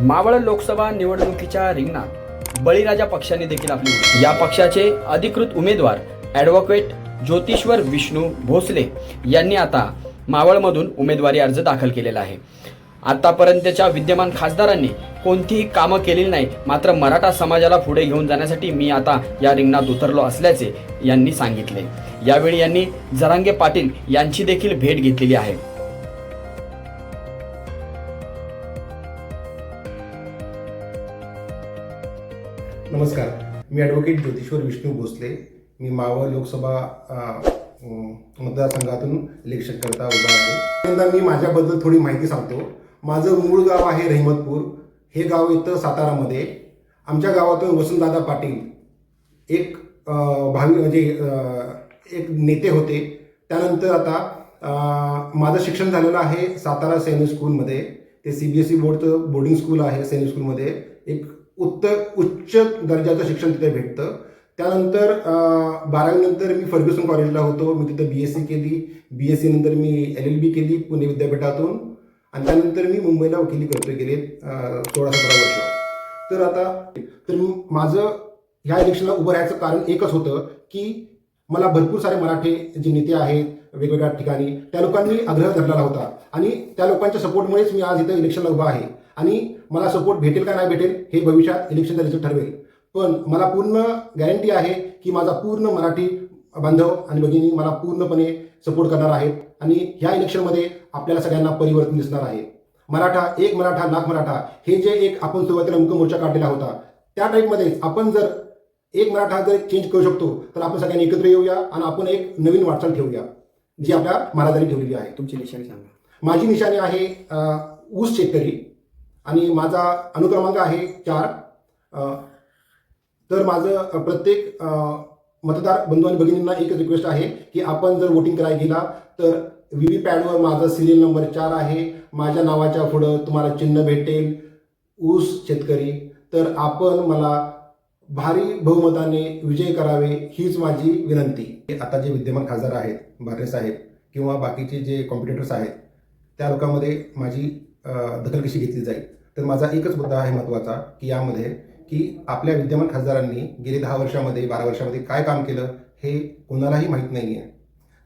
मावळ लोकसभा निवडणुकीच्या रिंगणात बळीराजा पक्षाने देखील आपली या पक्षाचे अधिकृत उमेदवार ॲडव्होकेट ज्योतिश्वर विष्णू भोसले यांनी आता मावळमधून उमेदवारी अर्ज दाखल केलेला आहे. आतापर्यंतच्या विद्यमान खासदारांनी कोणतीही कामं केलेली नाही मात्र मराठा समाजाला पुढे घेऊन जाण्यासाठी मी आता या रिंगणात उतरलो असल्याचे यांनी सांगितले. यावेळी यांनी जरांगे पाटील यांची देखील भेट घेतलेली आहे. नमस्कार. मी ॲडव्होकेट ज्योतिश्वर विष्णू भोसले. मी मावळ लोकसभा मतदारसंघातून इलेक्शन करता उभा आहे. मी माझ्याबद्दल थोडी माहिती सांगतो. माझं मूळ गाव आहे रहिमतपूर. हे गाव येतं सातारामध्ये. आमच्या गावातून वसंतदादा पाटील एक भावी म्हणजे एक नेते होते. त्यानंतर आता माझं शिक्षण झालेलं आहे सातारा सैनिक स्कूलमध्ये ते सी बी एस ई बोर्डचं बोर्डिंग स्कूल आहे सैनिक स्कूलमध्ये एक उत्तर उच्च दर्जाचं शिक्षण तिथे भेटतं. त्यानंतर बारावीनंतर मी फर्ग्युसन कॉलेजला होतो. मी तिथं बी एस सी केली. बी एस सी नंतर मी एल एल बी केली पुणे विद्यापीठातून. आणि त्यानंतर मी मुंबईला वकिली करतो गेले सोळा सतरा वर्ष. तर आता तर माझं ह्या इलेक्शनला उभं राहायचं कारण एकच होतं की मला भरपूर सारे मराठी जे नेते आहेत वेगवेगळ्या ठिकाणी त्या लोकांनी आग्रह धरलेला होता. आणि त्या लोकांच्या सपोर्टमुळेच मी आज इथं इलेक्शनला उभा आहे. आणि मला सपोर्ट भेटेल का नाही भेटेल हे भविष्यात इलेक्शनचा रिझल्ट ठरवेल. पण मला पूर्ण गॅरंटी आहे की माझा पूर्ण मराठी बांधव आणि भगिनी मला पूर्णपणे सपोर्ट करणार आहेत आणि ह्या इलेक्शनमध्ये आपल्याला सगळ्यांना परिवर्तन दिसणार आहे. मराठा एक मराठा लाख मराठा हे जे एक आपण सुरुवातीला मुख मोर्चा काढलेला होता त्या टाईपमध्ये आपण जर एक मराठा जर चेंज करू शकतो तर आपण सगळ्यांनी एकत्र येऊया आणि आपण एक नवीन वाटचाल ठेवूया जी आपल्या महाराजांनी ठेवलेली आहे. तुमची निशाणी सांगा. माझी निशाणी आहे ऊस शेतकरी. आणि माझा अनुक्रमांक आहे चार. तर माझं प्रत्येक मतदार बंधू आणि भगिनींना एक रिक्वेस्ट आहे की आपण जर वोटिंग करायला गेला तर व्ही व्ही पॅडवर माझा सिरियल नंबर चार आहे. माझ्या नावाच्या पुढं तुम्हाला चिन्ह भेटेल. ऊस शेतकरी. तर आपण मला भारी बहुमताने विजय करावे हीच माझी विनंती. आता जे विद्यमान खासदार आहेत बारे साहेब किंवा बाकीचे जे कॉम्पिटेटर्स आहेत त्या लोकांमध्ये माझी दखल कशी घेतली जाईल. तर माझा एकच मुद्दा आहे महत्त्वाचा की यामध्ये की आपल्या विद्यमान खासदारांनी गेली दहा वर्षामध्ये बारा वर्षामध्ये काय काम केलं हे कोणालाही माहीत नाही आहे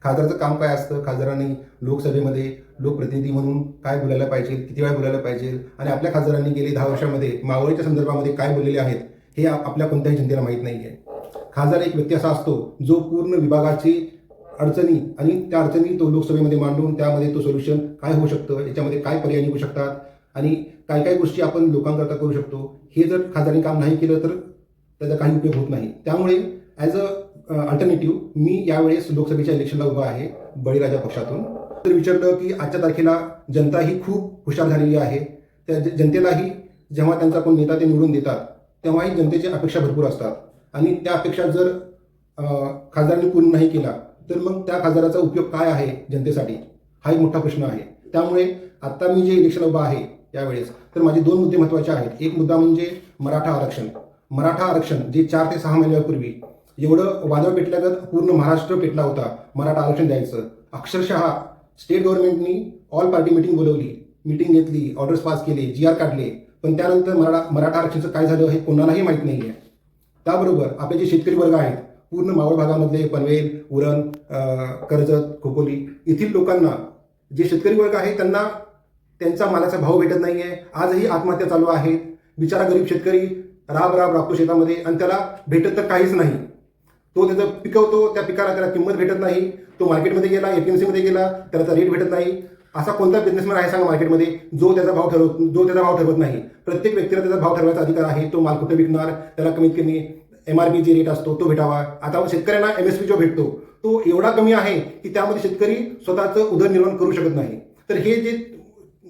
खासदाराचं काम काय असतं? खासदारांनी लोकसभेमध्ये लोकप्रतिनिधी म्हणून काय बोलायला पाहिजे किती वेळा बोलायला पाहिजे आणि आपल्या खासदारांनी गेली दहा वर्षामध्ये मावळीच्या संदर्भामध्ये काय बोललेले आहेत हे आपल्या कोणत्याही जनतेला माहीत नाही आहे खासदार एक व्यक्ती असा असतो जो पूर्ण विभागाची अडचणी आणि त्या अडचणी तो लोकसभेमध्ये मांडून त्यामध्ये तो सोल्युशन काय होऊ शकतं याच्यामध्ये काय पर्याय निघू शकतात आणि काय काय गोष्टी आपण लोकांकरता करू शकतो. हे जर खासदारांनी काम नाही केलं तर त्याचा काही उपयोग होत नाही. त्यामुळे ॲज अ अल्टरनेटिव्ह मी यावेळेस लोकसभेच्या इलेक्शनला उभा आहे बळीराजा पक्षातून. तर विचारलं की आजच्या तारखेला जनता ही खूप हुशार झालेली आहे. त्या जनतेलाही जेव्हा त्यांचा कोण नेता ते निवडून देतात तेव्हाही जनतेची अपेक्षा भरपूर असतात. आणि त्या अपेक्षा जर खासदारांनी पूर्ण नाही केला तर मग त्या खासदाराचा उपयोग काय आहे जनतेसाठी? हा एक मोठा प्रश्न आहे. त्यामुळे आत्ता मी जे इलेक्शन उभा आहे यावेळेस. तर माझे दोन मुद्दे महत्त्वाचे आहेत. एक मुद्दा म्हणजे मराठा आरक्षण. मराठा आरक्षण जे चार ते सहा महिन्यापूर्वी एवढं वादळ पेटल्यागत पूर्ण महाराष्ट्र पेटला होता. मराठा आरक्षण द्यायचं. अक्षरशः स्टेट गव्हर्नमेंटनी ऑल पार्टी मिटिंग बोलवली. मिटिंग घेतली ऑर्डर्स पास केले जी आर काढले. पण त्यानंतर मराठा मराठा आरक्षणाचं काय झालं हे कोणालाही माहीत नाही आहे त्याबरोबर आपले जे शेतकरी वर्ग आहेत पूर्ण मावळ भागामधले पनवेल उरण कर्जत खोपोली येथील लोकांना जे शेतकरी वर्ग आहे त्यांना त्यांचा मालाचा भाव भेटत नाही आहे आजही आत्महत्या चालू आहेत. बिचारा गरीब शेतकरी राब राब राबतो शेतामध्ये आणि त्याला भेटत तर काहीच नाही. तो त्याचं पिकवतो त्या पिकाला त्याला किंमत भेटत नाही. तो मार्केटमध्ये गेला एपीएमसीमध्ये गेला त्याला त्याचा रेट भेटत नाही. असा कोणता बिझनेसमॅन आहे सांगा मार्केटमध्ये जो त्याचा भाव ठरवत जो त्याचा भाव ठरवत नाही. प्रत्येक व्यक्तीला त्याचा भाव ठरवायचा अधिकार आहे. तो माल कुठे विकणार? त्याला कमीत कमी एम आर पी जे रेट असतो तो भेटावा. आता शेतकऱ्यांना एम एस पी जो भेटतो तो एवढा कमी आहे की त्यामध्ये शेतकरी स्वतःचं उदरनिर्वाह करू शकत नाही. तर हे जे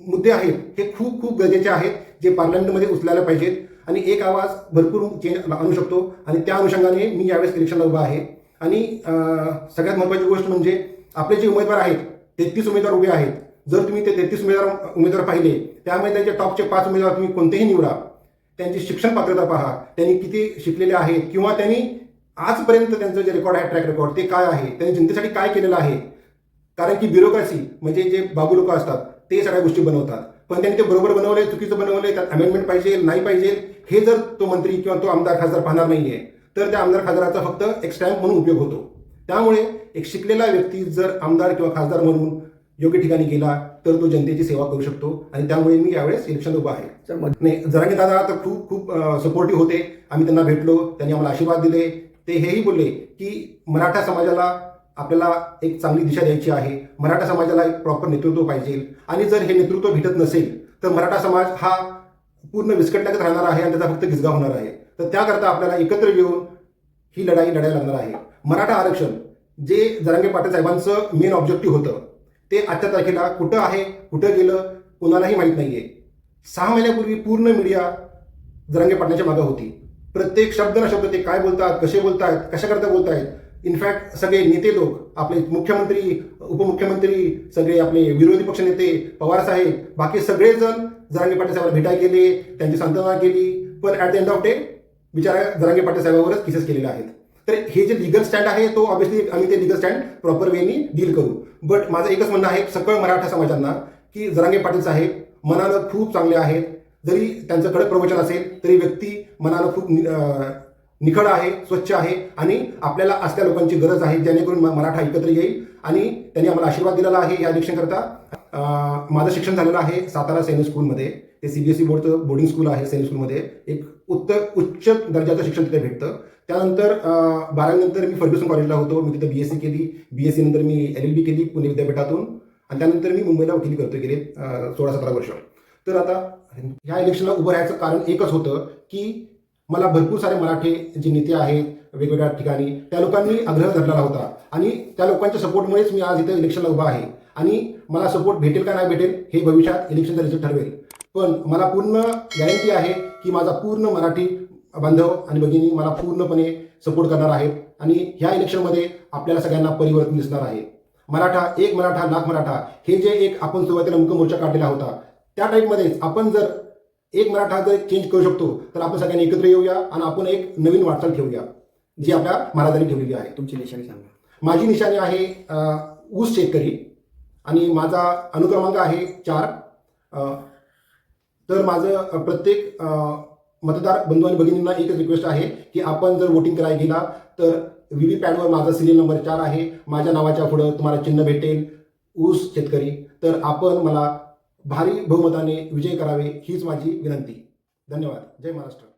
मुद्दे आहेत हे खूप खूप गरजेचे आहेत जे पार्लमेंटमध्ये उचलायला पाहिजेत. आणि एक आवाज भरपूर चेंज आणू शकतो. आणि त्या अनुषंगाने मी यावेळेस इलेक्शनला उभा आहे. आणि सगळ्यात महत्त्वाची गोष्ट म्हणजे आपले जे उमेदवार आहेत तेहतीस उमेदवार उभे आहेत. जर तुम्ही ते तेहतीस उमेदवार उमेदवार पाहिले त्यामध्ये त्यांचे टॉपचे पाच उमेदवार तुम्ही कोणतेही निवडा. त्यांची शिक्षण पात्रता पहा. त्यांनी किती शिकलेले आहेत किंवा त्यांनी आजपर्यंत त्यांचं जे रेकॉर्ड आहे ट्रॅक रेकॉर्ड ते काय आहे? त्यांनी जनतेसाठी काय केलेलं आहे? कारण की ब्युरोक्रॅसी म्हणजे जे बाबू लोक असतात ते सगळ्या गोष्टी बनवतात. पण त्यांनी ते बरोबर बनवलंय चुकीचं बनवलंय त्यात अमेंडमेंट पाहिजे नाही पाहिजे हे जर तो मंत्री किंवा तो आमदार खासदार पाहणार नाहीये तर त्या आमदार खासदाराचा फक्त एक स्टॅम्प म्हणून उपयोग होतो. त्यामुळे एक शिकलेला व्यक्ती जर आमदार किंवा खासदार म्हणून योग्य ठिकाणी गेला तर तो जनतेची सेवा करू शकतो. आणि त्यामुळे मी यावेळेस इलेक्शन उभा आहे. नाही जरांगे दादा तर खूप खूप सपोर्टिव्ह होते. आम्ही त्यांना भेटलो त्यांनी आम्हाला आशीर्वाद दिले. ते हेही बोलले की मराठा समाजाला आपल्याला एक चांगली दिशा द्यायची आहे. मराठा समाजाला एक प्रॉपर नेतृत्व पाहिजे. आणि जर हे नेतृत्व भेटत नसेल तर मराठा समाज हा पूर्ण विस्कटल्यागत राहणार आहे आणि त्याचा फक्त गिजगा होणार आहे. तर त्याकरता आपल्याला एकत्र येऊन ही लढाई लढायला लागणार आहे. मराठा आरक्षण जे जरांगे पाटील साहेबांचं मेन ऑब्जेक्टिव्ह होतं ते आजच्या तारखेला कुठं आहे कुठं गेलं कोणालाही माहीत नाही आहे सहा महिन्यापूर्वी पूर्ण मीडिया जरांगे पाटलाच्या मागं होती. प्रत्येक शब्द ना शब्द ते काय बोलतात कसे बोलतायत कशाकरता बोलतायत इनफॅक्ट सगळे नेते लोक आपले मुख्यमंत्री उपमुख्यमंत्री सगळे आपले विरोधी पक्ष नेते पवार साहेब बाकी सगळेजण जरांगे पाटील साहेबांना भेटायला गेले त्यांची सांत्वना केली. पण at the end of day बिचारा जरांगे पाटील साहेबावरच केसेस केलेले आहेत. तर हे जे लिगल स्टँड आहे तो ऑब्व्हियसली आम्ही ते लिगल स्टँड प्रॉपर वेनी डील करू. बट माझं एकच म्हणणं आहे सकळ मराठा समाजांना की जरांगे पाटील साहेब मनानं खूप चांगले आहेत. जरी त्यांचं कडक प्रवचन असेल तरी व्यक्ती मनानं खूप नि- निखळ आहे स्वच्छ आहे आणि आपल्याला असल्या लोकांची गरज आहे जेणेकरून मराठा एकत्र येईल आणि त्यांनी आम्हाला आशीर्वाद दिलेला आहे या इलेक्शन करता माझं शिक्षण झालेलं आहे सातारा सैनिक स्कूलमध्ये. ते सीबीएसई बोर्डचं बोर्डिंग स्कूल आहे सैनिक स्कूलमध्ये. एक उत्तर उच्च दर्जाचं शिक्षण तिथे भेटतं. त्यानंतर बारावीनंतर मी फर्ग्युसन कॉलेजला होतो. मी तिथे बी एस सी केली. बी एस सी नंतर मी एल एल बी केली पुणे विद्यापीठातून. आणि त्यानंतर मी मुंबईला वकिली करतो गेले सोळा सतरा वर्ष. तर आता ह्या इलेक्शनला उभं राहायचं कारण एकच होतं की मला भरपूर सारे मराठी जे नेते आहेत वेगवेगळ्या ठिकाणी त्या लोकांनी आग्रह धरलेला होता. आणि त्या लोकांच्या सपोर्टमुळेच मी आज इथं इलेक्शनला उभा आहे. आणि मला सपोर्ट भेटेल का नाही भेटेल हे भविष्यात इलेक्शनचा रिझल्ट ठरवेल. पण मला पूर्ण गॅरंटी आहे की माझा पूर्ण मराठी बांधव आणि भगिनी मला पूर्णपणे सपोर्ट करणार आहेत. आणि ह्या इलेक्शनमध्ये आपल्याला सगळ्यांना परिवर्तन दिसणार आहे. मराठा एक मराठा लाख मराठा हे जे एक आपण सुरुवातीला मुख्य मोर्चा काढलेला होता त्या टाईपमध्येच आपण जर एक मराठा जर चेंज करू शकतो तर आपण सगळ्यांनी एकत्र येऊया आणि आपण एक नवीन वाटचाल ठेवूया जी आपल्या महाराजांनी ठेवलेली आहे. तुमची निशाणी सांगा. माझी निशाणी आहे ऊस शेतकरी आणि माझा अनुक्रमांक आहे चार. तर माझं प्रत्येक मतदार बंधू आणि भगिनींना एकच रिक्वेस्ट आहे की आपण जर वोटिंग करायला गेला तर व्ही व्ही पॅडवर माझा सिरियल नंबर चार आहे. माझ्या नावाच्या पुढं तुम्हाला चिन्ह भेटेल ऊस शेतकरी. तर आपण मला भारी बहुमताने विजय करावे हीच माझी विनंती. धन्यवाद. जय महाराष्ट्र.